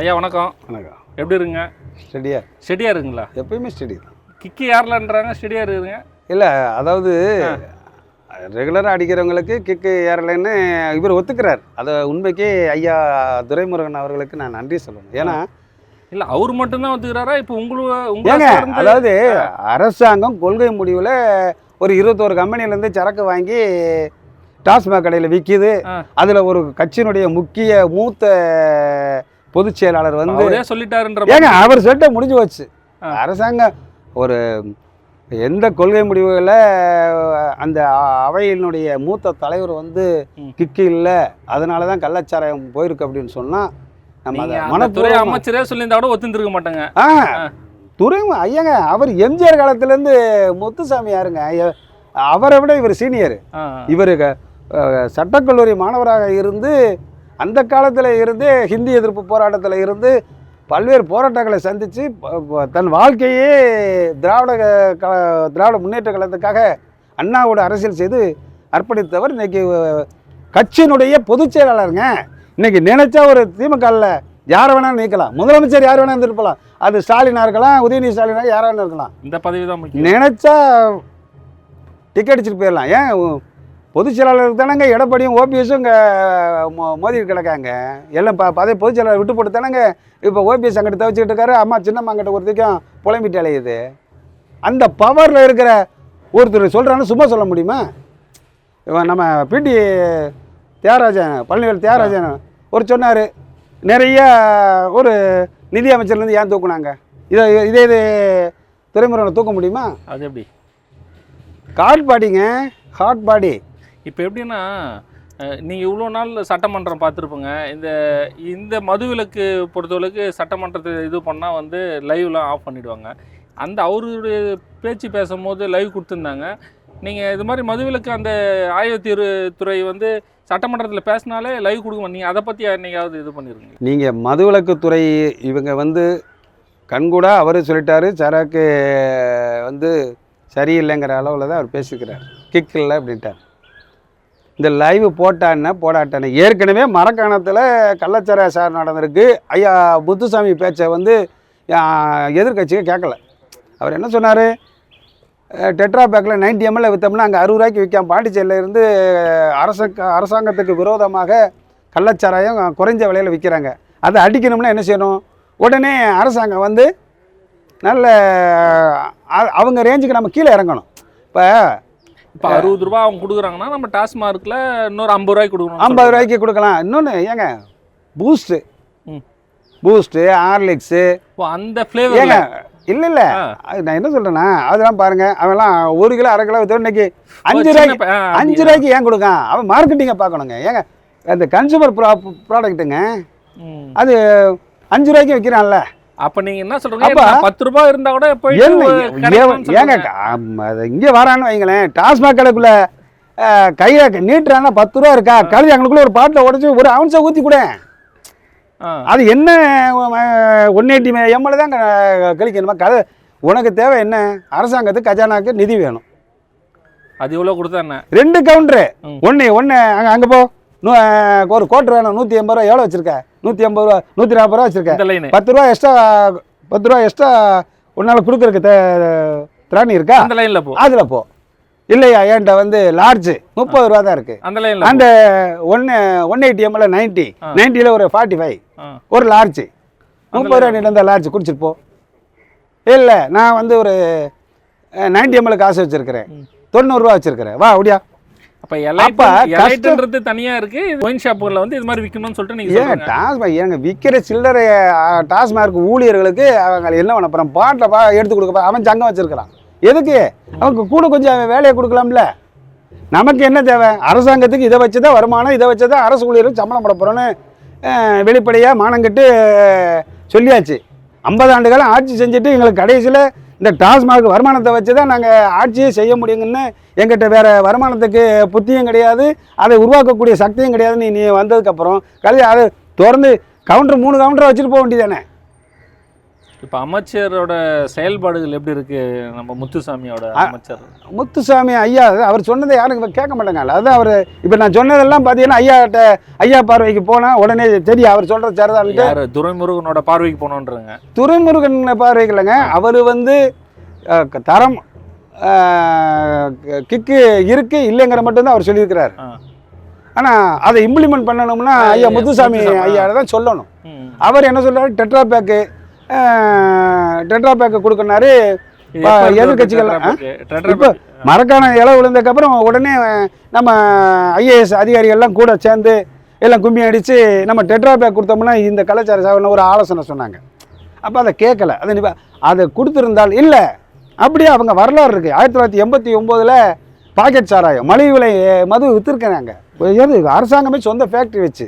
ஐயா வணக்கம். வணக்கம். எப்படி இருங்க? ஸ்டடியா. ஸ்டெடியாக இருக்குங்களா? எப்பயுமே ஸ்டடி தான். கிக்கு யாரில்ன்றாங்க ஸ்டெடியாக இருக்குங்க இல்லை அதாவது ரெகுலராக அடிக்கிறவங்களுக்கு கிக்கு ஏறலைன்னு இவர் ஒத்துக்கிறார். அதை உண்மைக்கு ஐயா துரைமுருகன் அவர்களுக்கு நான் நன்றி சொல்லணும். ஏன்னா இல்லை அவர் மட்டும்தான் ஒத்துக்கிறாரா? இப்போ உங்களுக்கு அதாவது அரசாங்கம் கொள்கை முடிவில் ஒரு இருபத்தோரு கம்பெனிலேருந்து சரக்கு வாங்கி டாஸ்மாக் கடையில் விற்கிது. அதில் ஒரு கட்சியினுடைய முக்கிய மூத்த பொதுச் செயலாளர் வந்து சொல்லிட்டாருன்ற ஏங்க அவர் சொல்லிட்ட முடிஞ்சு போச்சு ஆ. அரசாங்கம் ஒரு எந்த கொள்கை முடிவுகளை அந்த அவையினுடைய மூத்த தலைவர் வந்து. கிக்கு இல்லை அதனால தான் கள்ளச்சாராயம் போயிருக்கு அப்படின்னு சொன்னால் நம்ம நீங்க அதை அந்த துறை மனப்பூர்வமா அமைச்சரே சொல்லியிருந்தா கூட ஒத்துந்திருக்க மாட்டாங்க ஆ. துறை ஐயாங்க அவர் எம்ஜிஆர் காலத்துலேருந்து முத்துசாமி யாருங்க எ- அவரை விட இவர் சீனியர் இவர் சட்டக்கல்லூரி மாணவராக இருந்து அந்த காலத்தில் இருந்து ஹிந்தி எதிர்ப்பு போராட்டத்தில் இருந்து பல்வேறு போராட்டங்களை சந்தித்து தன் வாழ்க்கையே திராவிட க- திராவிட முன்னேற்ற கழகத்துக்காக அண்ணாவோட அரசியல் செய்து அர்ப்பணித்தவர் இன்னைக்கு அஹ், கட்சியினுடைய பொதுச் செயலாளருங்க. இன்னைக்கு நினைச்சா ஒரு திமுகவில் யாரை வேணாலும் நீக்கலாம். முதலமைச்சர் யார் வேணாலும் இருக்கலாம் அது ஸ்டாலினா இருக்கலாம் உதயநிதி ஸ்டாலினா யாரா வேணா இருக்கலாம். இந்த பதவி தான் நினைச்சா டிக்கெட் அடிச்சுட்டு போயிடலாம். ஏன் பொதுச் செயலாளருக்கு தானங்க எடப்பாடியும் ஓபிஎஸும் இங்கே மோதி கிடக்காங்க. எல்லாம் ப பதவி பொதுச் செயலாளர் விட்டு போட்டு தானங்க இப்போ ஓபிஎஸ் அங்கிட்ட தவிச்சுக்கிட்டு இருக்காரு அம்மா சின்னம்மா அங்கிட்ட ஒருத்தைக்கும் புலம்பிட்டு அலையுது அந்த பவரில் இருக்கிற ஒருத்தர் சொல்கிறான்னு சும்மா சொல்ல முடியுமா? இவன் நம்ம பிடி தியாகராஜன் பழனிவேல் தியாகராஜன் ஒரு சொன்னார் நிறைய ஒரு நிதி அமைச்சர்லேருந்து ஏன் தூக்குனாங்க? இதை இதே இது துறைமுறையில் தூக்க முடியுமா? அது எப்படி? ஹாட் பாடிங்க ஹாட் பாடி இப்போ எப்படின்னா நீங்கள் இவ்வளோ நாள் சட்டமன்றம் பார்த்துருப்போங்க. இந்த இந்த மதுவிலக்கு பொறுத்தவரைக்கு சட்டமன்றத்தை இது பண்ணால் வந்து லைவ்லாம் ஆஃப் பண்ணிவிடுவாங்க அந்த அவருடைய பேச்சு பேசும்போது லைவ் கொடுத்துருந்தாங்க. நீங்கள் இது மாதிரி மதுவிலக்கு அந்த ஆயத்தீர்வு துறை வந்து சட்டமன்றத்தில் பேசினாலே லைவ் கொடுக்க நீங்கள் அதை பற்றி என்னைக்காவது இது பண்ணிருங்க நீங்கள் மதுவிலக்குத்துறை இவங்க வந்து கண்கூட அவரு சொல்லிட்டாரு. சரக்கு வந்து சரியில்லைங்கிற அளவில் தான் அவர் பேசிக்கிறார். கிக் இல்லை அப்படின்ட்டார். இந்த லைவ் போட்டான்னா போடாட்டானே ஏற்கனவே மரக்காணத்தில் கள்ளச்சார சார் நடந்திருக்கு. ஐயா முத்துசாமி பேச்சை வந்து எதிர்கட்சிக்கு கேட்கல. அவர் என்ன சொன்னார்? டெட்ரா பேக்கில் நைன்டி எம்எல்ஏ விற்றோம்னா அங்கே அறுபது ரூபாய்க்கு விற்காம பாண்டிச்சேரியில் இருந்து அரச அரசாங்கத்துக்கு விரோதமாக கள்ளச்சாராயம் குறைஞ்ச விலையில் விற்கிறாங்க அதை அடிக்கணும்னா என்ன செய்யணும்? உடனே அரசாங்கம் வந்து நல்ல அவங்க ரேஞ்சுக்கு நம்ம கீழே இறங்கணும். இப்போ இப்போ அறுபது ரூபா அவங்க கொடுக்குறாங்கன்னா நம்ம டாஸ்மார்க்கில் இன்னொரு ஐம்பது ரூபாய்க்கு கொடுக்கணும் ஐம்பது ரூபாய்க்கு கொடுக்கலாம். இன்னொன்று ஏங்க பூஸ்ட்டு. பூஸ்ட்டு ஹார்லிக்ஸு அந்த ஃப்ளேவர் ஏங்க இல்லை இல்லை. நான் என்ன சொல்கிறேன்னா அதெல்லாம் பாருங்கள் அவன்லாம் ஒரு கிலோ அரை கிலோ வித்தவன் இன்னைக்கு அஞ்சு ரூபாய்க்கு அஞ்சு ரூபாய்க்கு ஏன் கொடுக்கான்? அவன் மார்க்கெட்டிங்கை பார்க்கணுங்க. ஏங்க அந்த கன்சூமர் ப்ரா ப்ராடக்ட்டுங்க அது அஞ்சு ரூபாய்க்கு விற்கிறான்ல அப்ப நீங்க என்ன சொல்றீங்க? பத்து ரூபாய் இருந்தா கூட ஏங்க இங்கே வரான்னு வைங்களேன் டாஸ்மாக் கடைக்குள்ள கையை நீட்டுறான்னா பத்து ரூபா இருக்கா? கழுதி அங்களுக்குள்ள ஒரு பாட்டில் உடச்சி ஒரு அவுன்ஸை ஊற்றி கூட. அது என்ன ஒன் எயிட்டி எம்எல் தான் கழிக்கணுமா? கதை உனக்கு தேவை என்ன? அரசாங்கத்துக்கு கஜானாக்கு நிதி வேணும். அது எவ்வளவு கொடுத்தா என்ன? ரெண்டு கவுண்டரு. ஒன்று ஒன்று அங்கே அங்கே போ. நூ ஒரு கோட்டு வேணும். நூற்றி எண்பது ரூபா எவ்வளோ வச்சிருக்க? நூற்றி ஐம்பது ரூபா நூற்றி நாற்பது ரூபா வச்சிருக்க. இந்த லைன் பத்து ரூபா எக்ஸ்ட்ரா பத்து ரூபா எக்ஸ்ட்ரா உன்னால் கொடுக்குறக்கு தே- திராணி இருக்கா? அந்த லைன்ல போ. அதில் போ. இல்லையா? என்கிட்ட வந்து லார்ஜ் முப்பது ரூபா தான் இருக்குது அந்த லைன்ல அந்த ஒன்று ஒன் எயிட்டி எம்எல் நைன்ட்டி. நைன்ட்டியில் ஒரு ஃபார்ட்டி ஃபைவ் ஒரு லார்ஜ் முப்பது ரூபா நீட்டு வந்த லார்ஜ் குடிச்சிட்டு போ. இல்லை நான் வந்து ஒரு நைன்ட்டி எம்எல் காசு வச்சுருக்கிறேன். தொண்ணூறுரூவா வச்சுருக்கிறேன். வா அப்படியா அப்ப எலைட் அப்ப எலைட்ன்றது தனியா இருக்கு. ஒயின் ஷாப்புகள்ல வந்து இது மாதிரி விக்கணும்னு சொல்லிட்டு நீங்க ஏங்க சொல்றீங்க. டாஸ்மாக் ஏங்க விற்கிற சில்லறை டாஸ்மாக் ஊழியர்களுக்கு அவங்க என்ன பண்ண போகிறான் பாட்டில் பா எடுத்து கொடுக்க. அவன் சங்கம் வச்சிருக்கிறான். எதுக்கு? அவனுக்கு கூட கொஞ்சம் வேலையை கொடுக்கலாம்ல. நமக்கு என்ன தேவை? அரசாங்கத்துக்கு இதை வச்சு தான் வருமானம் இதை வச்சு தான் அரசு ஊழியர்கள் சம்பளம் போட போகிறோன்னு வெளிப்படையாக மானங்கிட்டு சொல்லியாச்சு. ஐம்பது ஆண்டு காலம் ஆட்சி செஞ்சுட்டு எங்களுக்கு கடைசியில் இந்த டாஸ்மாக் வருமானத்தை வச்சு தான் நாங்கள் ஆட்சியே செய்ய முடியுங்கன்னு எங்கிட்ட வேறு வருமானத்துக்கு புத்தியும் கிடையாது. அதை உருவாக்கக்கூடிய சக்தியும் கிடையாது நீ நீ வந்ததுக்கப்புறம். கல்வி அதை திறந்து கவுண்டர் மூணு கவுண்டரை வச்சுட்டு போக வேண்டியதானே இப்போ அமைச்சரோட செயல்பாடுகள் எப்படி இருக்கு? நம்ம முத்துசாமியோட அமைச்சர். முத்துசாமி ஐயா அவர் சொன்னதை யாரும் இப்ப கேட்க மாட்டாங்க அதான் அவர் இப்போ நான் சொன்னதெல்லாம் பார்த்தீங்கன்னா ஐயாட்ட ஐயா பார்வைக்கு போனால் உடனே தெரியும். அவர் சொல்கிறது சரிதான்ட்டு. யாரு? துரைமுருகனோட பார்வைக்கு போனோன்றங்க துரைமுருகன் பார்வைக்கு இல்லைங்க. அவர் வந்து தரம் கிக்கு இருக்கு இல்லைங்கிற மட்டும்தான் அவர் சொல்லியிருக்கிறார். ஆனால் அதை இம்ப்ளிமெண்ட் பண்ணணும்னா ஐயா முத்துசாமி முத்துசாமி, ஆ. ஐயா தான் சொல்லணும். அவர் என்ன சொல்றாரு? Tetra pack tetra pack pack? Tetra இப்போ. மரக்கான இலை விழுந்ததுக்கப்புறம் உடனே நம்ம ஐஏஎஸ் அதிகாரிகள்லாம் கூட சேர்ந்து எல்லாம் கும்மி அடித்து நம்ம டெட்ரா பேக் கொடுத்தோம்னா இந்த கலாச்சார சாவன ஒரு ஆலோசனை சொன்னாங்க. அப்போ அதை கேட்கல. அதை அதை கொடுத்துருந்தால் இல்லை. அப்படியே அவங்க வரலாறு இருக்குது ஆயிரத்தி தொள்ளாயிரத்தி எண்பத்தி ஒம்போதில் பாக்கெட் சாராயம் மலிவு விலை மது விற்றுருக்கிறாங்க எது அரசாங்கமே சொந்த ஃபேக்ட்ரி வச்சு.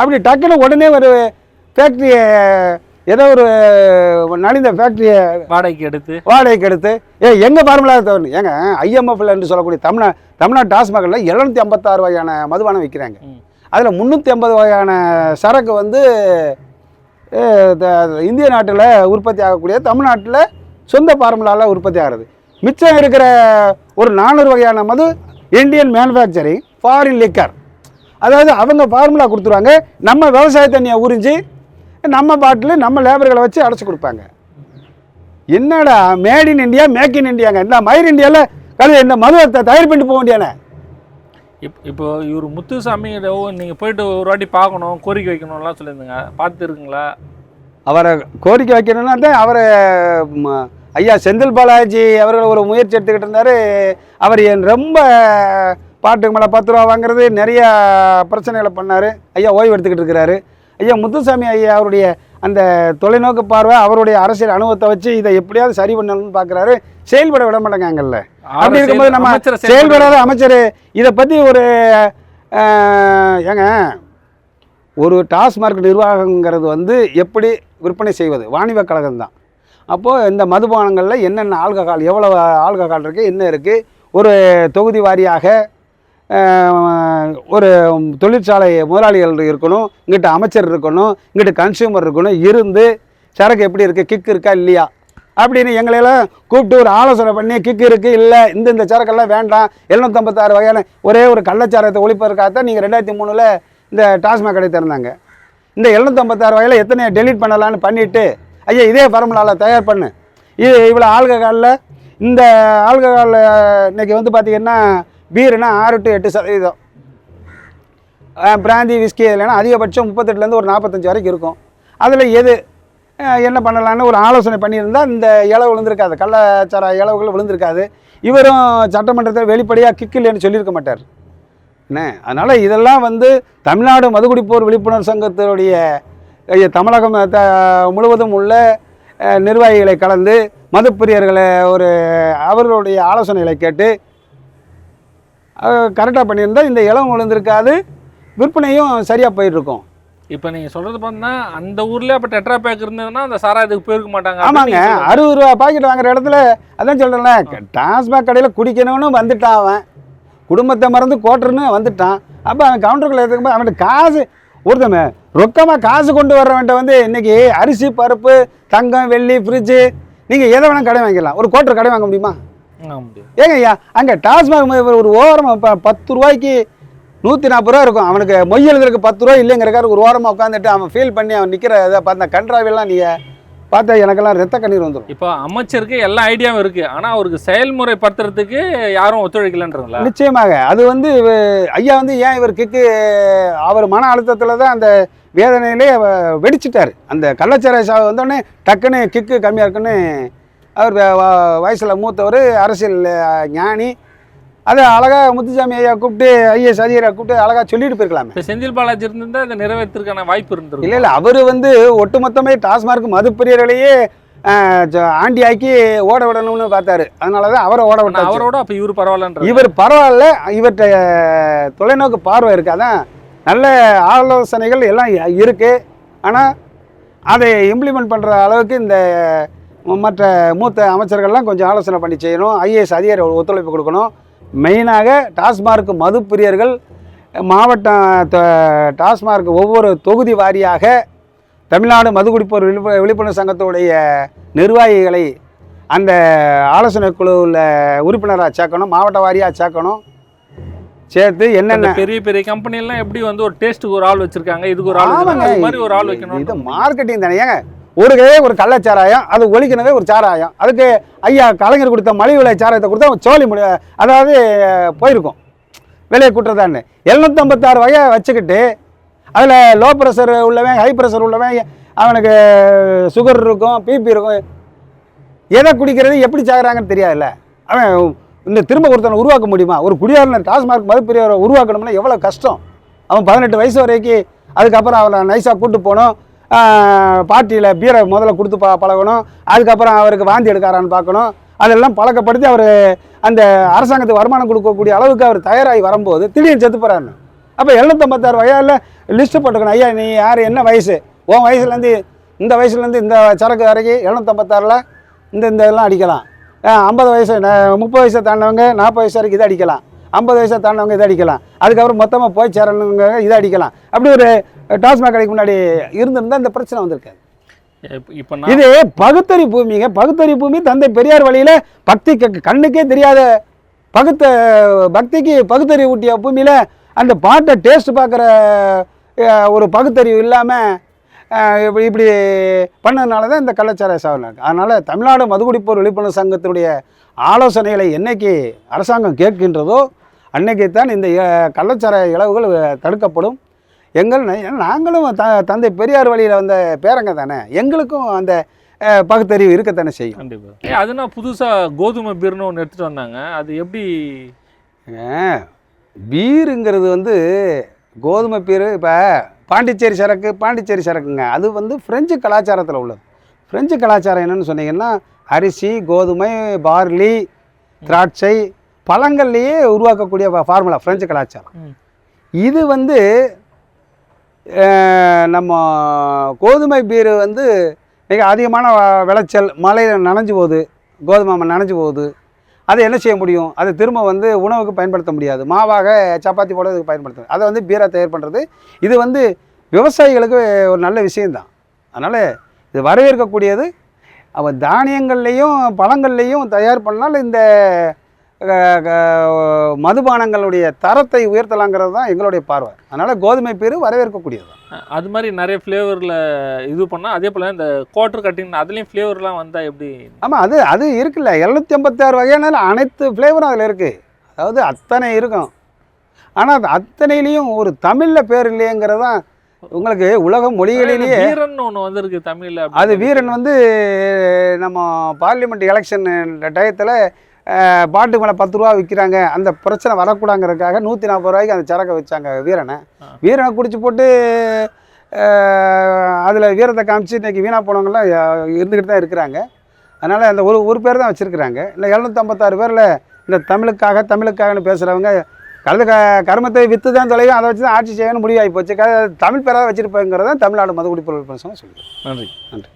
அப்படி டக்குன்னு உடனே ஒரு ஃபேக்ட்ரியை ஏதோ ஒரு நலிந்த ஃபேக்ட்ரியை வாடகைக்கு எடுத்து. வாடகைக்கு எடுத்து. ஏ எங்கள் ஃபார்முலா தவறு? ஏங்க ஐஎம்எஃப்ல என்று சொல்லக்கூடிய தமிழ்நா தமிழ்நாடு டாஸ்மாகில் எழுநூத்தி ஐம்பத்தாறு வகையான மதுபானம் விற்கிறாங்க. அதில் முந்நூற்றி ஐம்பது வகையான சரக்கு வந்து இந்திய நாட்டில் உற்பத்தி ஆகக்கூடிய தமிழ்நாட்டில் சொந்த ஃபார்முலாவில் உற்பத்தி ஆகிறது. மிச்சம் இருக்கிற ஒரு நானூறு வகையான மது இந்தியன் மேனுஃபேக்சரிங் ஃபாரின் லிக்கர் அதாவது அவங்க ஃபார்முலா கொடுத்துருவாங்க. நம்ம விவசாய தண்ணியை உறிஞ்சி நம்ம பாட்டில் நம்ம லேபர்களை வச்சு அடைச்சி கொடுப்பாங்க. என்னடா made in India make in இந்தியாங்க இந்த மயிர் இந்தியாவில் கழுத இந்த மதுவை தயார் பண்ணிட்டு போக வேண்டியானே இப் இப்போ இவர் முத்துசாமி நீங்கள் போயிட்டு ஒரு வாட்டி பார்க்கணும் கோரிக்கை வைக்கணும்லாம் சொல்லியிருந்தீங்க. பார்த்துருக்குங்களா? அவரை கோரிக்கை வைக்கணும்னா தான் அவரை ஐயா செந்தில் பாலாஜி அவர்கள் ஒரு முயற்சி எடுத்துக்கிட்டு இருந்தார். அவர் என் ரொம்ப பாட்டுக்கு மேலே பத்து ரூபா வாங்குறது நிறைய பிரச்சனைகளை பண்ணார். ஐயா ஓய்வு எடுத்துக்கிட்டு இருக்கிறாரு. ஐயா முத்துசாமி ஐயா அவருடைய அந்த தொலைநோக்கு பார்வை அவருடைய அரசியல் அனுபவத்தை வச்சு இதை எப்படியாவது சரி பண்ணணும்னு பார்க்குறாரு. செயல்பட விட மாட்டேங்கல்ல அப்படி இருக்கும்போது நம்ம செயல்படாத அமைச்சர் இதை பற்றி ஒரு ஏங்க ஒரு டாஸ்மார்க் நிர்வாகங்கிறது வந்து எப்படி விற்பனை செய்வது? வாணிப கழகம் தான். அப்போது இந்த மதுபானங்களில் என்னென்ன ஆல்கஹால் எவ்வளோ ஆல்கஹால் இருக்குது என்ன இருக்குது ஒரு தொகுதி வாரியாக ஒரு தொழிற்சாலை முதலாளிகள் இருக்கணும் இங்கிட்ட அமைச்சர் இருக்கணும் இங்கிட்ட கன்சியூமர் இருக்கணும் இருந்து சரக்கு எப்படி இருக்குது கிக் இருக்கா இல்லையா? அப்படின்னு எங்களையெல்லாம் கூப்பிட்டு ஒரு ஆலோசனை பண்ணி கிக் இருக்குது இல்லை இந்த இந்த சரக்கெல்லாம் வேண்டாம் எழுநூத்தம்பத்தாறு வகையான ஒரே ஒரு கள்ளச்சாரத்தை ஒழிப்பதற்காகத்தான் நீங்கள் ரெண்டாயிரத்தி மூணில் இந்த டாஸ்மாக் கடை திறந்தாங்க. இந்த எழுநூத்தம்பத்தாறு வகையில் எத்தனை டெலீட் பண்ணலான்னு பண்ணிவிட்டு ஐயா இதே ஃபார்முலாவில் தயார் பண்ணு. இது இவ்வளோ ஆல்கஹாலில் இந்த ஆல்கஹாலில் இன்னைக்கு வந்து பார்த்திங்கன்னா பீருனா ஆறு டு எட்டு சதவீதம். பிராந்தி விஸ்கி இல்லைன்னா அதிகபட்சம் முப்பத்தெட்டுலேருந்து ஒரு நாற்பத்தஞ்சு வரைக்கும் இருக்கும். அதில் எது என்ன பண்ணலான்னு ஒரு ஆலோசனை பண்ணியிருந்தால் இந்த இளவு விழுந்திருக்காது. கள்ளச்சார இளவுகள் விழுந்திருக்காது. இவரும் சட்டமன்றத்தில் வெளிப்படையாக கிக்கு இல்லைன்னு சொல்லியிருக்க மாட்டார். என்ன? அதனால் இதெல்லாம் வந்து தமிழ்நாடு மதுகுடிப்போர் விழிப்புணர்வு சங்கத்தினுடைய தமிழகம் த முழுவதும் உள்ள நிர்வாகிகளை கலந்து மதுப்பிரியர்களை ஒரு அவர்களுடைய ஆலோசனைகளை கேட்டு கரெக்டாக பண்ணியிருந்தா இந்த இளம் விழுந்திருக்காது. விற்பனையும் சரியாக போயிட்டுருக்கும். இப்போ நீங்கள் சொல்கிறது பார்த்தா அந்த ஊர்லேயே அப்போ டெட்ரா பேக் இருந்ததுன்னா அந்த சாராயத்துக்கு போயிருக்க மாட்டாங்க. ஆமாங்க. அறுபது ரூபா பாக்கெட் வாங்குற இடத்துல அதான் சொல்கிறேன்ல டாஸ்மாக் கடையில் குடிக்கணும்னு வந்துட்டான் அவன். குடும்பத்தை மறந்து கோட்டர்னு வந்துட்டான். அப்போ அவன் கவுண்டருக்குள்ள எடுத்துக்கும்போது அவன்கிட்ட காசு ஒருத்தன் ரொக்கமாக காசு கொண்டு வர்றவன்ட்ட வந்து இன்னைக்கு அரிசி பருப்பு தங்கம் வெள்ளி ஃப்ரிட்ஜு நீங்கள் எதை வேணால் கடை வாங்கிக்கலாம் ஒரு கோட்டர் கடை வாங்க முடியும்? ஏங்க ஐயா அங்கே டாஸ்மாக் ஒரு ஓரமாக பத்து ரூபாய்க்கு நூற்றி நாற்பது ரூபா இருக்கும். அவனுக்கு மொய் எழுதுறதுக்கு பத்து ரூபா இல்லைங்கிறக்காரு ஒரு ஓரமாக உட்காந்துட்டு அவன் ஃபீல் பண்ணி அவன் நிற்கிற இதை பார்த்த கன்றாவெல்லாம் நீங்கள் பார்த்தா எனக்கெல்லாம் ரத்த கண்ணீர் வந்துடும் இப்போ அமைச்சருக்கு எல்லா ஐடியாவும் இருக்கு. ஆனா அவருக்கு செயல்முறைப்படுத்துறதுக்கு யாரும் ஒத்துழைக்கலன்றங்களா நிச்சயமாக. அது வந்து ஐயா வந்து ஏன் இவர் கிக்கு அவர் மன அழுத்தத்தில் தான் அந்த வேதனையிலே வெடிச்சிட்டார். அந்த கள்ளச்சாராய சாவு வந்தோடனே டக்குன்னு கிக்கு கம்மியாக இருக்குன்னு அவர் வயசில் மூத்தவர் அரசியல் ஞானி. அதை அழகாக முத்துசாமி ஐயா கூப்பிட்டு ஐஎஸ் அதிகாரியை கூப்பிட்டு அழகாக சொல்லிட்டு போயிருக்கலாமே. இப்போ செந்தில் பாலாஜி இருந்திருந்தா இதை நிறைவேற்றுறதுக்கான வாய்ப்பு இருந்திருக்கும். இல்லை இல்லை அவர் வந்து ஒட்டுமொத்தமே டாஸ்மார்க் மதுப்பிரியர்களையே ஆண்டி ஆக்கி ஓட விடணும்னு பார்த்தாரு. அதனால தான் அவரை ஓட விட்டாரு அவரோட அப்ப இவர் பரவாயில்லன்ற இவர் பரவாயில்ல இவர்கிட்ட தொலைநோக்கு பார்வை இருக்கு. அதான் நல்ல ஆலோசனைகள் எல்லாம் இ- இருக்கு. ஆனால் அதை இம்ப்ளிமெண்ட் பண்ணுற அளவுக்கு இந்த மற்ற மூத்த அமைச்சர்கள்லாம் கொஞ்சம் ஆலோசனை பண்ணி செய்யணும். ஐஏஎஸ் அதிகாரி ஒத்துழைப்பு கொடுக்கணும். மெயினாக டாஸ்மார்க் மது பிரியர்கள் மாவட்டம் டாஸ்மார்க் ஒவ்வொரு தொகுதி வாரியாக தமிழ்நாடு மதுகுடிப்போர் விழிப்பு விழிப்புணர்வு சங்கத்துடைய நிர்வாகிகளை அந்த ஆலோசனை குழுவில் உறுப்பினராக சேர்க்கணும் மாவட்ட வாரியாக சேர்க்கணும். சேர்த்து என்னென்ன பெரிய பெரிய கம்பெனி எல்லாம் எப்படி வந்து ஒரு டேஸ்ட்டுக்கு ஒரு ஆள் வச்சிருக்காங்க இதுக்கு ஒரு ஆள் மாதிரி ஒரு ஆள் வைக்கணும் இது மார்க்கெட்டிங் தானே. ஏங்க ஒரு கையே ஒரு கள்ளச்சாராயம் அது ஒழிக்கணவே ஒரு சாராயம். அதுக்கு ஐயா கலைஞர் கொடுத்த மலிவு விலை சாராயத்தை கொடுத்தா அவன் சோழி முடி அதாவது போயிருக்கும். விலையை கூட்டுறதான்னு. எழுநூற்றம்பத்தாறு வகையை வச்சுக்கிட்டு அதில் லோ ப்ரெஷர் உள்ளவன் ஹை ப்ரெஷர் உள்ளவன் அவனுக்கு சுகர் இருக்கும் பிபி இருக்கும். எதை குடிக்கிறது எப்படி சாகுறாங்கன்னு தெரியாதுல்ல. அவன் இந்த திரும்ப ஒருத்தனை உருவாக்க முடியுமா? ஒரு குடியாளர் டாஸ்மார்க் மதுப்பிரியரை உருவாக்கணும்னா எவ்வளோ கஷ்டம். அவன் பதினெட்டு வயசு வரைக்கும் அதுக்கப்புறம் அவனை நைஸாக கூட்டு போகணும். பார்ட்டியில் பீரை முதல்ல கொடுத்து ப பழகணும். அதுக்கப்புறம் அவருக்கு வாந்தி எடுக்காரான்னு பார்க்கணும். அதெல்லாம் பழக்கப்படுத்தி அவர் அந்த அரசாங்கத்துக்கு வருமானம் கொடுக்கக்கூடிய அளவுக்கு அவர் தயாராகி வரும்போது திடீர்னு செத்து போகிறாரு அப்போ எழுநூத்தம்பத்தாறு வயதில் லிஸ்ட்டு போட்டுக்கணும் ஐயா நீ யார்? என்ன வயசு? உன் வயசுலேருந்து இந்த வயசுலேருந்து இந்த சரக்கு வரைக்கும் எழுநூத்தம்பத்தாறில் இந்த இந்த இதெல்லாம் அடிக்கலாம். ஐம்பது வயசு முப்பது வயசை தாண்டவங்க நாற்பது வயசு வரைக்கும் இதை அடிக்கலாம். ஐம்பது வயசை தாண்டவங்க இதை அடிக்கலாம். அதுக்கப்புறம் மொத்தமாக போய் சேரணுங்க இதை அடிக்கலாம். அப்படி ஒரு டாஸ்மாக் கடைக்கு முன்னாடி இருந்திருந்தா இந்த பிரச்சனை வந்திருக்காது. இப்ப- இது பகுத்தறி பூமிங்க. பகுத்தறி பூமி தந்தை பெரியார் வழியில பக்தி கண்ணுக்கே தெரியாத பகுத்த பக்திக்கு பகுத்தறிவு ஊட்டிய பூமியில அந்த பாட்டை டேஸ்ட் பார்க்குற ஒரு பகுத்தறிவு இல்லாமல் இப்படி இப்படி பண்ணதுனால தான் இந்த கள்ளச்சாராய சாவல் அதனால் தமிழ்நாடு மதுகுடிப்போர் விழிப்புணர்வு சங்கத்தினுடைய ஆலோசனைகளை என்னைக்கு அரசாங்கம் கேட்கின்றதோ அன்னைக்கு தான் இந்த கள்ளச்சாராய இழவுகள் அஹ், தடுக்கப்படும். எங்கள் நாங்களும் த தந்தை பெரியார் வழியில் வந்த பேரங்க தானே. எங்களுக்கும் அந்த பகுத்தறிவு இருக்கத்தானே செய்யும். கண்டிப்பா. ஏ, அது நான் புதுசா கோதுமை பீர்னு ஒன்று எடுத்துட்டு வந்தாங்க. அது எப்படி? பீருங்கிறது வந்து கோதுமை பீர் இப்போ பாண்டிச்சேரி சரக்கு பாண்டிச்சேரி சரக்குங்க. அது வந்து ஃப்ரெஞ்சு கலாச்சாரத்தில் உள்ளது. ஃப்ரெஞ்சு கலாச்சாரம் என்னன்னு சொன்னீங்கன்னா அரிசி கோதுமை பார்லி திராட்சை பழங்கள்லேயே உருவாக்கக்கூடிய ஃபார்முலா ஃப்ரெஞ்சு கலாச்சாரம். இது வந்து நம்ம கோதுமை பீர் வந்து மிக அதிகமான விளைச்சல் மழையில் நனைஞ்சு போகுது கோதுமை நனைஞ்சு போகுது அதை என்ன செய்ய முடியும்? அதை திரும்ப வந்து உணவுக்கு பயன்படுத்த முடியாது. மாவாக சப்பாத்தி போட இதுக்கு பயன்படுத்த அதை வந்து பீரா தயார் பண்ணுறது இது வந்து விவசாயிகளுக்கு ஒரு நல்ல விஷயம்தான். அதனால் இது வரவேற்கக்கூடியது. அவன் தானியங்கள்லேயும் பழங்கள்லேயும் தயார் பண்ணால் இந்த மதுபானங்களுடைய தரத்தை உயர்த்தலாங்கிறது தான் எங்களுடைய பார்வை. அதனால் கோதுமை பீர் வரவேற்கக்கூடியது. அஹ், அது மாதிரி நிறைய ஃப்ளேவரில் இது பண்ணா அதே போல் இந்த குவார்டர் கட்டிங் அதுலேயும் ஃப்ளேவர்லாம் வந்தா எப்படி? ஆமாம் அது அது இருக்குல்ல. எழுநூற்றி ஐம்பத்தாறு வகையான அனைத்து ஃப்ளேவரும் அதில் இருக்குது அதாவது அத்தனை இருக்கும். ஆனால் அது அத்தனையிலையும் ஒரு தமிழில் பேர் இல்லையேங்கிறது தான் உங்களுக்கு உலக மொழிகளிலேயே வீரன் ஒன்று வந்திருக்கு தமிழ்ல அது வீரன் வந்து நம்ம பார்லிமெண்ட் எலெக்ஷன் டயத்தில் பாட்டு மேலே பத்து ரூபா விற்கிறாங்க அந்த பிரச்சனை வரக்கூடாங்கிறதுக்காக நூற்றி நாற்பது ரூபாய்க்கு அந்த சரக்கை வச்சாங்க வீரனை. வீரனை குடிச்சு போட்டு அதில் வீரத்தை காமிச்சு இன்னைக்கு வீணாக போனவங்களாம் இருந்துக்கிட்டு தான் இருக்கிறாங்க. அதனால் அந்த ஒரு ஒரு பேர் தான் வச்சுருக்குறாங்க. இந்த எழுநூற்றம்பத்தாறு பேரில் இந்த தமிழுக்காக தமிழுக்காகன்னு பேசுகிறவங்க கலந்து க கர்மத்தை விற்று தான் தொலைவும் அதை வச்சு தான் ஆட்சி செய்யணும்னு முடிவாகி போச்சு. தமிழ் பேராக வச்சுருப்பாங்கிறத தமிழ்நாடு மதுகுடி பொருள் சொல்லுங்கள் நன்றி. நன்றி.